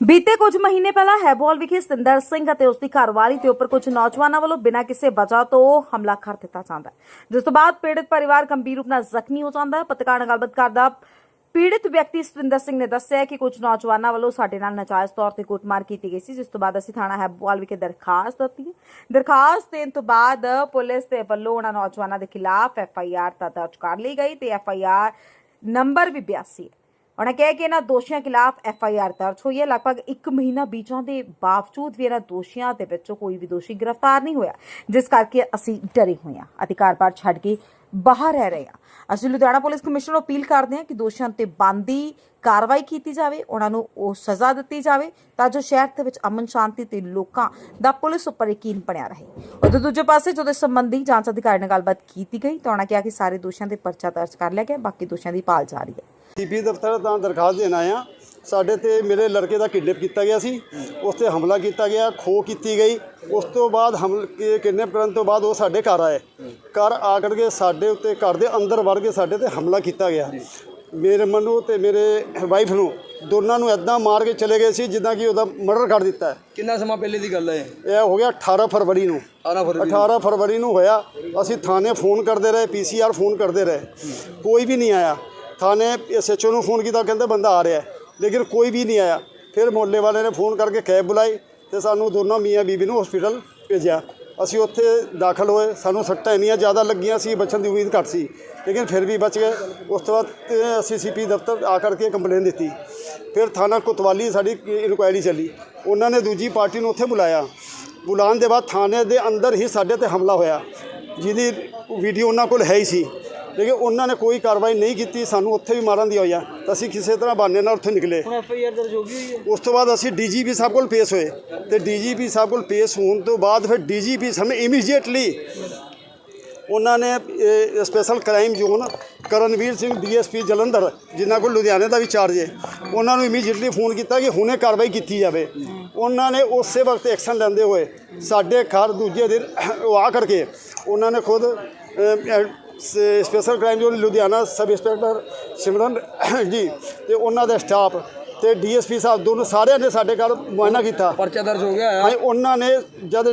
ਬੀਤੇ ਕੁਝ ਮਹੀਨੇ ਪਹਿਲਾਂ ਹੈਬੋਲ ਵਿਖੇ ਸਿੰਦਰ ਸਿੰਘ ਅਤੇ ਉਸ ਦੀ ਘਰਵਾਲੀ ਦੇ ਉੱਪਰ ਕੁਝ ਨੌਜਵਾਨਾਂ ਵੱਲੋਂ ਬਿਨਾਂ ਕਿਸੇ ਵਜ੍ਹਾ ਤੋਂ ਹਮਲਾ ਕਰ ਦਿੱਤਾ ਜਾਂਦਾ ਹੈ। ਜਿਸ ਤੋਂ ਬਾਅਦ ਪੀੜਤ ਪਰਿਵਾਰ ਗੰਭੀਰ ਰੂਪ ਨਾਲ ਜ਼ਖਮੀ ਹੋ ਜਾਂਦਾ ਹੈ। ਪੱਤਰਕਾਰ ਨਾਲ ਗੱਲਬਾਤ ਕਰਦਾ ਪੀੜਤ ਵਿਅਕਤੀ ਸਤਿੰਦਰ ਸਿੰਘ ਨੇ ਦੱਸਿਆ ਕਿ ਕੁਝ ਨੌਜਵਾਨਾਂ ਵੱਲੋਂ ਸਾਡੇ ਨਾਲ ਨਜਾਇਜ਼ ਤੌਰ ਤੇ ਕੁੱਟਮਾਰ ਕੀਤੀ ਗਈ ਸੀ, ਜਿਸ ਤੋਂ ਬਾਅਦ ਅਸੀਂ ਥਾਣਾ ਹੈਬੋਲ ਵਿਖੇ ਦਰਖਾਸਤ ਦਿੱਤੀ ਦਰਖਾਸਤ ਦੇਣ ਤੋਂ ਬਾਅਦ ਪੁਲਿਸ ਦੇ ਵੱਲੋਂ ਉਹਨਾਂ ਨੌਜਵਾਨਾਂ ਦੇ ਖਿਲਾਫ ਐਫ ਆਈ ਆਰ ਦਰਜ ਕਰ ਲਈ ਗਈ ਤੇ ਐਫ ਆਈ ਆਰ ਨੰਬਰ ਵੀ 82 ਉਹਨਾਂ ਕਿਹਾ ਕਿ ਇਹਨਾਂ ਦੋਸ਼ੀਆਂ ਖਿਲਾਫ ਐਫ ਆਈ ਆਰ ਦਰਜ ਹੋਈ ਹੈ। ਲਗਭਗ 1 ਮਹੀਨਾ ਬੀਜਾਂ ਦੇ ਬਾਵਜੂਦ ਵੀ ਇਹਨਾਂ ਦੋਸ਼ੀਆਂ ਦੇ ਵਿੱਚੋਂ ਕੋਈ ਵੀ ਦੋਸ਼ੀ ਗ੍ਰਿਫਤਾਰ ਨਹੀਂ ਹੋਇਆ, ਜਿਸ ਕਰਕੇ ਅਸੀਂ ਡਰੇ ਹੋਏ ਹਾਂ। ਅਧਿਕਾਰ-ਬਾਰ ਛੱਡ ਕੇ ਬਾਹਰ ਰਹਿ ਰਹੇ ਹਾਂ। ਅਸੀਂ ਲੁਧਿਆਣਾ ਪੁਲਿਸ ਕਮਿਸ਼ਨਰ ਨੂੰ ਅਪੀਲ ਕਰਦੇ ਹਾਂ ਕਿ ਦੋਸ਼ੀਆਂ ਤੇ ਬੰਦੀ ਕਾਰਵਾਈ ਕੀਤੀ ਜਾਵੇ, ਉਹਨਾਂ ਨੂੰ ਉਹ ਸਜ਼ਾ ਦਿੱਤੀ ਜਾਵੇ, ਤਾਂ ਜੋ ਸ਼ਹਿਰ ਦੇ ਵਿੱਚ ਅਮਨ ਸ਼ਾਂਤੀ ਤੇ ਲੋਕਾਂ ਦਾ ਪੁਲਿਸ ਉੱਪਰ ਯਕੀਨ ਬਣਿਆ ਰਹੇ। ਉਧਰ ਦੂਜੇ ਪਾਸੇ ਜਦੋਂ ਇਸ ਸੰਬੰਧੀ ਜਾਂਚ ਅਧਿਕਾਰੀ ਨਾਲ ਗੱਲਬਾਤ ਕੀਤੀ ਗਈ, ਤਾਂ ਉਹਨਾਂ ਕਿਹਾ ਕਿ ਸਾਰੇ ਦੋਸ਼ੀਆਂ ਦੇ ਪਰਚਾ ਦਰਜ ਕਰ ਲਿਆ ਗਿਆ, ਬਾਕੀ ਦੋਸ਼ੀਆਂ ਦੀ ਭਾਲ ਜਾਰੀ ਹੈ। ਸੀਪੀ ਦਫ਼ਤਰ ਤਾਂ ਦਰਖਾਸਤ ਦੇਣ ਆਏ ਆ ਸਾਡੇ ਤੇ ਮੇਰੇ ਲੜਕੇ ਦਾ ਕਿਡਨੈਪ ਕੀਤਾ ਗਿਆ ਸੀ। ਉਸ ਤੇ ਹਮਲਾ ਕੀਤਾ ਗਿਆ ਖੋ ਕੀਤੀ ਗਈ। ਉਸ ਤੋਂ ਬਾਅਦ ਹਮਲ ਕਿਡਨੈਪ ਕਰਨ ਤੋਂ ਬਾਅਦ ਉਹ ਸਾਡੇ ਘਰ ਆਏ। ਘਰ ਆ ਕਰਕੇ ਸਾਡੇ ਉੱਤੇ ਘਰ ਦੇ ਅੰਦਰ ਵੜ ਕੇ ਸਾਡੇ ਤੇ ਹਮਲਾ ਕੀਤਾ ਗਿਆ। ਮੇਰੇ ਮਨੂੰ ਤੇ ਮੇਰੇ ਵਾਈਫ ਨੂੰ ਦੋਨਾਂ ਨੂੰ ਐਦਾਂ ਮਾਰ ਕੇ ਚਲੇ ਗਏ ਸੀ ਜਿੱਦਾਂ ਕਿ ਉਹਦਾ ਮਰਡਰ ਕਰ ਦਿੱਤਾ। ਕਿੰਨਾ ਸਮਾਂ ਪਹਿਲੇ ਦੀ ਗੱਲ ਹੈ ਇਹ? ਹੋ ਗਿਆ 18 ਫਰਵਰੀ ਨੂੰ। 18 ਫਰਵਰੀ 18 ਫਰਵਰੀ ਨੂੰ ਹੋਇਆ। ਅਸੀਂ ਥਾਣੇ ਫੋਨ ਕਰਦੇ ਰਹੇ ਪੀਸੀਆਰ ਫੋਨ ਕਰਦੇ ਰਹੇ। ਕੋਈ ਵੀ ਨਹੀਂ ਆਇਆ। ਥਾਣੇ ਐਸਐਚਓ ਨੂੰ ਫੋਨ ਕੀਤਾ, ਕਹਿੰਦੇ ਬੰਦਾ ਆ ਰਿਹਾ ਲੇਕਿਨ ਕੋਈ ਵੀ ਨਹੀਂ ਆਇਆ। ਫਿਰ ਮੁਹੱਲੇ ਵਾਲੇ ਨੇ ਫੋਨ ਕਰਕੇ ਕੈਬ ਬੁਲਾਈ ਤੇ ਸਾਨੂੰ ਦੋਨੋਂ ਮੀਆਂ ਬੀਬੀ ਨੂੰ ਹਸਪੀਟਲ ਭੇਜਿਆ। ਅਸੀਂ ਉੱਥੇ ਦਾਖਲ ਹੋਏ, ਸਾਨੂੰ ਸੱਟਾਂ ਇੰਨੀਆਂ ਜ਼ਿਆਦਾ ਲੱਗੀਆਂ ਸੀ, ਬਚਣ ਦੀ ਉਮੀਦ ਘੱਟ ਸੀ, ਲੇਕਿਨ ਫਿਰ ਵੀ ਬਚ ਗਏ। ਉਸ ਤੋਂ ਬਾਅਦ ਤੇ ਅਸੀਂ ਸੀਪੀ ਦਫ਼ਤਰ ਆ ਕਰਕੇ ਕੰਪਲੇਨ ਦਿੱਤੀ। ਫਿਰ ਥਾਣਾ ਕੋਤਵਾਲੀ ਸਾਡੀ ਇਨਕੁਆਇਰੀ ਚੱਲੀ। ਉਹਨਾਂ ਨੇ ਦੂਜੀ ਪਾਰਟੀ ਨੂੰ ਉੱਥੇ ਬੁਲਾਇਆ। ਬੁਲਾਉਣ ਦੇ ਬਾਅਦ ਥਾਣੇ ਦੇ ਅੰਦਰ ਹੀ ਸਾਡੇ ਤੇ ਹਮਲਾ ਹੋਇਆ। ਜਿਹਦੀ ਵੀਡੀਓ ਉਹਨਾਂ ਕੋਲ ਹੈ ਹੀ ਸੀ। ਲੇਕਿਨ ਉਹਨਾਂ ਨੇ ਕੋਈ ਕਾਰਵਾਈ ਨਹੀਂ ਕੀਤੀ ਸਾਨੂੰ ਉੱਥੇ ਵੀ ਮਾਰਨ ਦੀ ਹੋਇਆ ਤਾਂ ਅਸੀਂ ਕਿਸੇ ਤਰ੍ਹਾਂ ਬਹਾਨੇ ਨਾਲ ਉੱਥੇ ਨਿਕਲੇ। ਹੁਣ ਐਫ ਆਈ ਆਰ ਦਰਜ ਹੋ ਗਈ ਹੋਈ ਹੈ। ਉਸ ਤੋਂ ਬਾਅਦ ਅਸੀਂ ਡੀਜੀਪੀ ਸਾਹਿਬ ਕੋਲ ਪੇਸ਼ ਹੋਏ। ਤੇ ਡੀਜੀਪੀ ਸਾਹਿਬ ਕੋਲ ਪੇਸ਼ ਹੋਣ ਤੋਂ ਬਾਅਦ ਫਿਰ ਡੀਜੀਪੀ ਸਾਨੂੰ ਇਮੀਡੀਏਟਲੀ ਉਹਨਾਂ ਨੇ special crime zone Karanvir Singh DSP Jalandhar ਜਿਨ੍ਹਾਂ ਕੋਲ ਲੁਧਿਆਣੇ ਦਾ ਵੀ ਚਾਰਜ ਹੈ ਉਹਨਾਂ ਨੂੰ ਇਮੀਡੀਏਟਲੀ ਫੋਨ ਕੀਤਾ ਕਿ ਹੁਣੇ ਕਾਰਵਾਈ ਕੀਤੀ ਜਾਵੇ। ਉਹਨਾਂ ਨੇ ਉਸੇ ਵਕਤ ਐਕਸ਼ਨ ਲੈਂਦੇ ਹੋਏ ਸਾਡੇ ਘਰ ਦੂਜੇ ਦਿਨ ਉਹ ਆ ਕਰਕੇ ਉਹਨਾਂ ਨੇ ਖੁਦ special crime zone Ludhiana sub inspector Simran ji ਤੇ ਉਹਨਾਂ ਦਾ ਸਟਾਫ ਤੇ ਡੀਐਸਪੀ ਸਾਹਿਬ ਦੋਨੋਂ ਸਾਰਿਆਂ ਨੇ ਸਾਡੇ ਘਰ ਮੁਆਇਨਾ ਕੀਤਾ। ਪਰਚਾ ਦਰਜ ਹੋ ਗਿਆ ਹਾਂ ਉਹਨਾਂ ਨੇ ਜਦ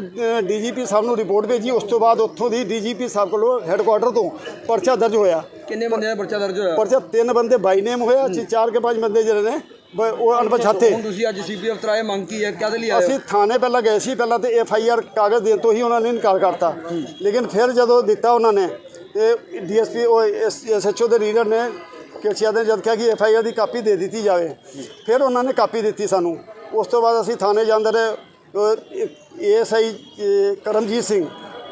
ਡੀਜੀਪੀ ਸਾਹਿਬ ਨੂੰ ਰਿਪੋਰਟ ਭੇਜੀ ਉਸ ਤੋਂ ਬਾਅਦ ਉੱਥੋਂ ਦੀ ਡੀਜੀਪੀ ਸਾਹਿਬ ਕੋਲੋਂ ਹੈੱਡਕੁਆਟਰ ਤੋਂ ਪਰਚਾ ਦਰਜ ਹੋਇਆ। ਕਿੰਨੇ ਬੰਦਿਆਂ ਦਾ ਪਰਚਾ ਦਰਜ ਹੋਇਆ? ਪਰਚਾ ਤਿੰਨ ਬੰਦੇ ਬਾਈ ਨੇਮ ਹੋਇਆ ਅਸੀਂ ਚਾਰ ਕੇ ਪੰਜ ਬੰਦੇ ਜਿਹੜੇ ਨੇ ਉਹ ਅਣਪਛਾਤੇ। ਹੁਣ ਤੁਸੀਂ ਅੱਜ ਸੀਪੀ ਅਫਸਰ ਆਏ ਮੰਗ ਕੀ ਹੈ? ਕਾਹਦੇ ਲਈ ਆਏ ਅਸੀਂ? ਥਾਣੇ ਪਹਿਲਾਂ ਗਏ ਸੀ ਪਹਿਲਾਂ ਤੇ ਐਫ ਆਈ ਆਰ ਕਾਗਜ਼ ਦੇਣ ਤੋਂ ਹੀ ਉਹਨਾਂ ਨੇ ਇਨਕਾਰ ਕਰਤਾ। ਲੇਕਿਨ ਫਿਰ ਜਦੋਂ ਦਿੱਤਾ ਉਹਨਾਂ ਨੇ ਤੇ ਡੀਐਸਪੀ ਉਹ ਐਸ ਐਚ ਓ ਦੇ ਰੀਡਰ ਨੇ ਕਿਰਚਿਆ ਨੇ ਜਦ ਕਿਹਾ ਕਿ ਐਫ ਆਈ ਆਰ ਦੀ ਕਾਪੀ ਦੇ ਦਿੱਤੀ ਜਾਵੇ। ਫਿਰ ਉਹਨਾਂ ਨੇ ਕਾਪੀ ਦਿੱਤੀ ਸਾਨੂੰ। ਉਸ ਤੋਂ ਬਾਅਦ ਅਸੀਂ ਥਾਣੇ ਜਾਂਦੇ ਰਹੇ ਏਐਸ ਆਈ ਕਰਮਜੀਤ ਸਿੰਘ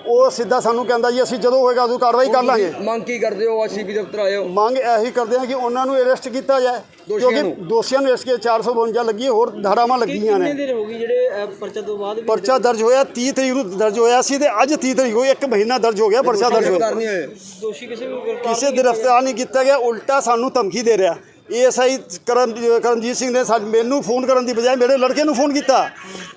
ਉਹ ਸਿੱਧਾ ਸਾਨੂੰ ਕਹਿੰਦਾ ਜੀ ਅਸੀਂ ਜਦੋਂ ਹੋਏਗਾ ਉਦੋਂ ਕਾਰਵਾਈ ਕਰ ਲਾਂਗੇ। ਮੰਗ ਕੀ ਕਰਦੇ ਹੋ? ਅੱਜ ਸੀਪੀ ਦਫ਼ਤਰ ਆਏ ਹੋ। ਮੰਗ ਇਹੀ ਕਰਦੇ ਹਾਂ ਕਿ ਉਹਨਾਂ ਨੂੰ ਅਰੈਸਟ ਕੀਤਾ ਜਾਏ ਦੋਸ਼ੀਆਂ ਕਿਉਂਕਿ ਨੂੰ। ਦੋਸ਼ੀਆਂ ਨੂੰ ਇਸ ਕੇ 452 ਲੱਗੀ ਹੈ, ਹੋਰ ਧਾਰਾਵਾਂ ਲੱਗੀਆਂ ਨੇ। ਦੇਰ ਹੋ ਗਈ ਜਿਹੜੇ ਅਹ, ਪਰਚਾ ਤੋਂ ਬਾਅਦ ਵੀ ਪਰਚਾ ਦਰਜ ਹੋਇਆ 30 ਤਰੀਕ ਨੂੰ ਦਰਜ ਹੋਇਆ ਸੀ ਤੇ ਅੱਜ 30 ਤਰੀਕ ਹੋਈ ਇੱਕ ਮਹੀਨਾ ਦਰਜ ਹੋ ਗਿਆ ਪਰਚਾ ਦਰਜ ਹੋਇਆ। ਗ੍ਰਿਫਤਾਰ ਨਹੀਂ ਹੋਏ। ਦੋਸ਼ੀ ਕਿਸੇ ਗ੍ਰਿਫਤਾਰ ਕਿਸੇ ਗ੍ਰਿਫਤਾਰ ਨਹੀਂ ਕੀਤਾ ਗਿਆ ਉਲਟਾ ਸਾਨੂੰ ਧਮਕੀ ਦੇ ਰਿਹਾ। ਏਐਸਆਈ ਕਰਮ ਕਰਮਜੀਤ ਸਿੰਘ ਨੇ ਸਾਡੇ ਮੈਨੂੰ ਫੋਨ ਕਰਨ ਦੀ ਬਜਾਏ ਮੇਰੇ ਲੜਕੇ ਨੂੰ ਫੋਨ ਕੀਤਾ।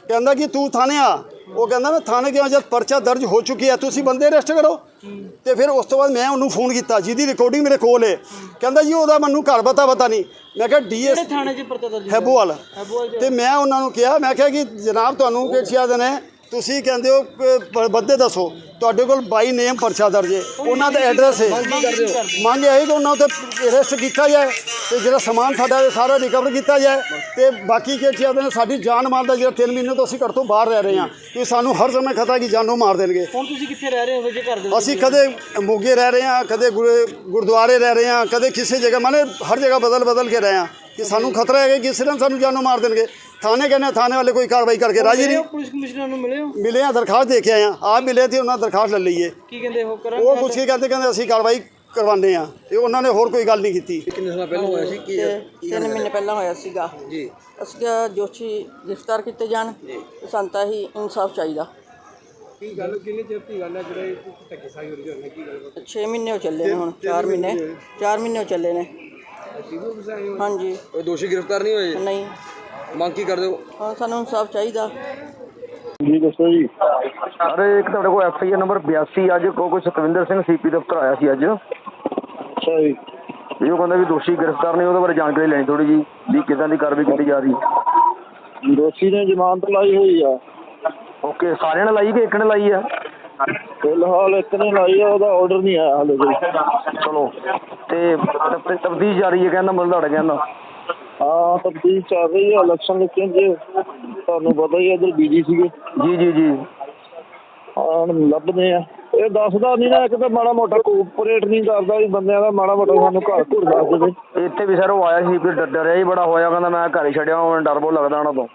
ਕਹਿੰਦਾ ਕਿ ਤੂੰ ਥਾਣੇ ਆ। ਉਹ ਕਹਿੰਦਾ ਮੈਂ ਥਾਣੇ ਗਿਆ ਜਦ ਪਰਚਾ ਦਰਜ ਹੋ ਚੁੱਕੀ ਹੈ ਤੁਸੀਂ ਬੰਦੇ ਅਰੈਸਟ ਕਰੋ। ਤੇ ਫਿਰ ਉਸ ਤੋਂ ਬਾਅਦ ਮੈਂ ਉਹਨੂੰ ਫੋਨ ਕੀਤਾ ਜਿਹਦੀ ਰਿਕਾਰਡਿੰਗ ਮੇਰੇ ਕੋਲ ਹੈ ਕਹਿੰਦਾ ਜੀ ਉਹਦਾ ਮੈਨੂੰ ਘਰ ਪਤਾ ਪਤਾ ਨਹੀਂ। ਮੈਂ ਕਿਹਾ ਡੀਐਸ ਥਾਣੇ 'ਚ ਪਰਚਾ ਦਰਜ ਹੈਬੋਵਾਲ। ਤੇ ਮੈਂ ਉਹਨਾਂ ਨੂੰ ਕਿਹਾ ਮੈਂ ਕਿਹਾ ਕਿ ਜਨਾਬ ਤੁਹਾਨੂੰ ਕਿਹੜੀਆਂ ਦੇ ਨੇ ਤੁਸੀਂ ਕਹਿੰਦੇ ਹੋ ਕਿ ਬੰਦੇ ਦੱਸੋ। ਤੁਹਾਡੇ ਕੋਲ ਬਾਈ ਨੇਮ ਪਰਚਾ ਦਰਜ ਹੈ। ਉਹਨਾਂ ਦਾ ਐਡਰੈਸ ਹੈ। ਕੀ ਮੰਗ ਇਹ ਕਿ ਉਹਨਾਂ ਉੱਤੇ ਅਰੈਸਟ ਕੀਤਾ ਜਾਏ ਤੇ ਜਿਹੜਾ ਸਮਾਨ ਸਾਡਾ ਸਾਰਾ ਰਿਕਵਰ ਕੀਤਾ ਜਾਏ ਤੇ ਬਾਕੀ ਕਿਹੜੀਆਂ ਦੇ ਨੇ ਸਾਡੀ ਜਾਨ ਮਾਲ ਦਾ ਜਿਹੜਾ 3 ਮਹੀਨੇ ਤੋਂ ਅਸੀਂ ਘਰ ਤੋਂ ਬਾਹਰ ਰਹਿ ਰਹੇ ਹਾਂ ਕਿ ਸਾਨੂੰ ਹਰ ਸਮੇਂ ਖਤਰਾ ਕਿ ਜਾਨੋਂ ਮਾਰ ਦੇਣਗੇ। ਹੁਣ ਤੁਸੀਂ ਕਿੱਥੇ ਰਹਿ ਰਹੇ ਹੋ? ਜੇ ਘਰ ਦੇ? ਅਸੀਂ ਕਦੇ ਮੋਗੇ ਰਹਿ ਰਹੇ ਹਾਂ ਕਦੇ ਗੁਰ- ਗੁਰਦੁਆਰੇ ਰਹਿ ਰਹੇ ਹਾਂ ਕਦੇ ਕਿਸੇ ਜਗ੍ਹਾ ਮਾਨੇ ਹਰ ਜਗ੍ਹਾ ਬਦਲ ਬਦਲ ਕੇ ਰਹੇ ਹਾਂ। ਕਿ ਸਾਨੂੰ ਖਤਰਾ ਹੈ ਕਿ ਕਿਸੇ ਦਿਨ ਸਾਨੂੰ ਜਾਨੋਂ ਮਾਰ ਦੇਣਗੇ। ਥਾਣੇ ਕਹਿੰਦੇ ਥਾਣੇ ਵਾਲੇ ਕੋਈ ਕਾਰਵਾਈ ਕਰਕੇ ਰਾਜੀ ਮਿਲੇ ਹੋ ਨਹੀਂ ਪੁਲਿਸ ਕਮਿਸ਼ਨਰ ਨੂੰ ਮਿਲੇ ਹੋ ਮਿਲੇ ਆ ਦਰਖਾਸਤ ਦੇ ਕੇ ਆਏ ਆ ਆਪ ਮਿਲੇ ਤੇ ਉਹਨਾਂ ਦਰਖਾਸਤ ਲੈ ਲਈਏ ਕੀ ਕਹਿੰਦੇ ਉਹ ਕਰਨ ਉਹ ਕੁਛ ਕੀ ਕਹਿੰਦੇ ਕਹਿੰਦੇ ਅਸੀਂ ਕਾਰਵਾਈ ਕਰਵਾਉਂਦੇ ਆ ਤੇ ਉਹਨਾਂ ਨੇ ਹੋਰ ਕੋਈ ਗੱਲ ਨਹੀਂ ਕੀਤੀ ਕਿੰਨੇ ਸਮਾਂ ਪਹਿਲਾਂ ਹੋਇਆ ਸੀ ਕੀ ਤੇ ਤਿੰਨ ਮਹੀਨੇ ਪਹਿਲਾਂ ਹੋਇਆ ਸੀਗਾ ਜੀ ਅਸੀਂ ਕਿਹਾ ਦੋਸ਼ੀ ਗ੍ਰਿਫਤਾਰ ਕੀਤੇ ਜਾਣ ਸਾਨੂੰ ਤਾਂ ਹੀ ਇਨਸਾਫ ਚਾਹੀਦਾ ਕੀ ਗੱਲ ਕਿੰਨੇ ਚਿਰ ਦੀ ਗੱਲ ਹੈ ਜਿਹੜੇ ਧੱਕੇ ਸਾਈ ਹੋ ਰਹੀ ਹੈ ਕੀ ਗੱਲ 6 ਮਹੀਨੇ ਹੋ ਚੱਲੇ ਨੇ ਹੁਣ 4 ਮਹੀਨੇ 4 ਮਹੀਨੇ ਹੋ ਚੱਲੇ ਨੇ ਹਾਂਜੀ ਕੋਈ ਦੋਸ਼ੀ ਗ੍ਰਿਫਤਾਰ ਨਹੀਂ ਹੋਏ ਨਹੀਂ ਮੰਗ ਕੀ ਕਰਦੇ ਹੋ? ਹੁਣ ਸਾਨੂੰ ਇਨਸਾਫ ਚਾਹੀਦਾ। ਜੀ ਦੱਸੋ ਜੀ। ਅਰੇ ਇੱਕ ਤੁਹਾਡੇ ਕੋਲ ਐਫ ਆਈ ਆਰ ਨੰਬਰ 82 ਅੱਜ ਕੋ ਕੋਈ ਸਤਵਿੰਦਰ ਸਿੰਘ ਸੀਪੀ ਦਫ਼ਤਰ ਆਇਆ ਸੀ ਅੱਜ। ਅੱਛਾ ਜੀ। ਇਹ ਉਹ ਕਹਿੰਦਾ ਵੀ ਦੋਸ਼ੀ ਗ੍ਰਿਫਤਾਰ ਨਹੀਂ ਉਹਦੇ ਬਾਰੇ ਜਾਣਕਾਰੀ ਲੈਣੀ ਥੋੜੀ ਜੀ ਵੀ ਕਿਦਾਂ ਦੀ ਕਾਰਵਾਈ ਕੀਤੀ ਜਾ ਰਹੀ। ਹੈ ਦੋਸ਼ੀ ਨੇ ਜ਼ਮਾਨਤ ਲਾਈ ਹੋਈ ਆ। ਓਕੇ ਸਾਰਿਆਂ ਨੇ ਲਾਈ ਕਿ ਇੱਕ ਨੇ ਲਾਈ ਆ? ਫਿਲਹਾਲ ਇੱਕ ਨੇ ਲਾਈ ਆ ਉਹਦਾ ਆਰਡਰ ਨਹੀਂ ਆਇਆ ਹਾਲੇ ਕੋਈ। ਚਲੋ ਤੇ ਤਬਦੀਲ ਜਾਰੀ ਹੈ ਕਹਿੰਦਾ ਮਲਦੜ ਕਹਿੰਦਾ। ਹਾਂ ਤਬਦੀਲ ਚੱਲ ਰਹੀ ਹੈ ਇਲੈਕਸ਼ਨ ਲਿਖਣ ਜੇ ਤੁਹਾਨੂੰ ਪਤਾ ਹੀ ਹੈ ਇਧਰ ਬੀਜੀ ਸੀਗੇ। ਜੀ ਜੀ ਜੀ। ਹਾਂ ਹੁਣ ਲੱਭਦੇ ਆ। ਇਹ ਦੱਸਦਾ ਨਹੀਂ ਨਾ ਇੱਕ ਤਾਂ ਮਾੜਾ ਮੋਟਾ ਕੋਆਪਰੇਟ ਨਹੀਂ ਕਰਦਾ ਵੀ ਬੰਦਿਆਂ ਦਾ ਮਾੜਾ ਮੋਟਾ ਸਾਨੂੰ ਘਰ ਘੁਰ ਦੱਸ ਦੇਵੇ। ਇੱਥੇ ਵੀ ਸਰ ਉਹ ਆਇਆ ਸੀ ਫਿਰ ਡਰ- ਡਰਿਆ ਹੀ ਬੜਾ ਹੋਇਆ ਕਹਿੰਦਾ ਮੈਂ ਘਰ ਹੀ ਛੱਡਿਆ ਹੁਣ ਡਰ ਬਹੁਤ ਲੱਗਦਾ ਉਹਨਾਂ ਤੋਂ।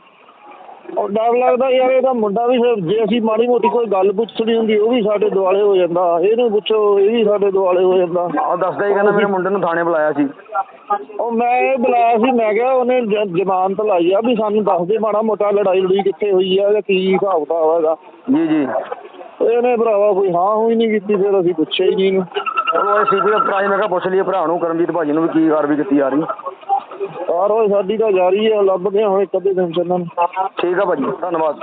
ਉਹ ਡਰ ਲੱਗਦਾ ਯਾਰ ਇਹਦਾ ਮੁੰਡਾ ਵੀ ਫਿਰ ਜੇ ਅਸੀਂ ਮਾੜੀ ਮੋਟੀ ਕੋਈ ਗੱਲ ਪੁੱਛਣੀ ਹੁੰਦੀ ਉਹ ਵੀ ਸਾਡੇ ਦੁਆਲੇ ਹੋ ਜਾਂਦਾ। ਇਹਨੂੰ ਪੁੱਛੋ ਇਹ ਵੀ ਸਾਡੇ ਦੁਆਲੇ ਹੋ ਜਾਂਦਾ। ਉਹ ਦੱਸਦਾ ਹੀ ਕਹਿੰਦਾ ਮੇਰੇ ਮੁੰਡੇ ਨੂੰ ਥਾਣੇ ਬੁਲਾਇਆ ਸੀ। ਉਹ ਮੈਂ ਇਹ ਬੁਲਾਇਆ ਸੀ ਮੈਂ ਕਿਹਾ ਉਹਨੇ ਜ- ਜ਼ਮਾਨਤ ਲਾਈ ਆ ਵੀ ਸਾਨੂੰ ਦੱਸ ਦੇ ਮਾੜਾ ਮੋਟਾ ਲੜਾਈ ਲੜੀ ਕਿੱਥੇ ਹੋਈ ਆ ਜਾਂ ਕੀ ਹਿਸਾਬ ਕਿਤਾਬ ਹੈਗਾ। ਜੀ ਜੀ। ਇਹਨੇ ਭਰਾਵਾ ਕੋਈ ਹਾਂ ਹੋਈ ਨਹੀਂ ਕੀਤੀ ਫਿਰ ਅਸੀਂ ਪੁੱਛਿਆ ਹੀ ਨਹੀਂ ਇਹਨੂੰ। ਉਹ ਸੀਪੀ ਭਰਾ ਸੀ, ਮੈਂ ਕਿਹਾ ਪੁੱਛ ਲਈਏ ਭਰਾ ਨੂੰ ਕਰਮਜੀਤ ਭਾਜੀ ਨੂੰ ਵੀ ਕੀ ਕਾਰਵਾਈ ਕੀਤੀ ਜਾ ਰਹੀ। ਕਾਰਵਾਈ ਸਾਡੀ ਤਾਂ ਜਾਰੀ ਹੈ ਲੱਭਦੇ ਹਾਂ ਹੁਣ ਇੱਕ ਅੱਧੇ ਦਿਨ ਚ ਇਹਨਾਂ ਨੂੰ। ਠੀਕ ਆ ਭਾਜੀ, ਧੰਨਵਾਦ।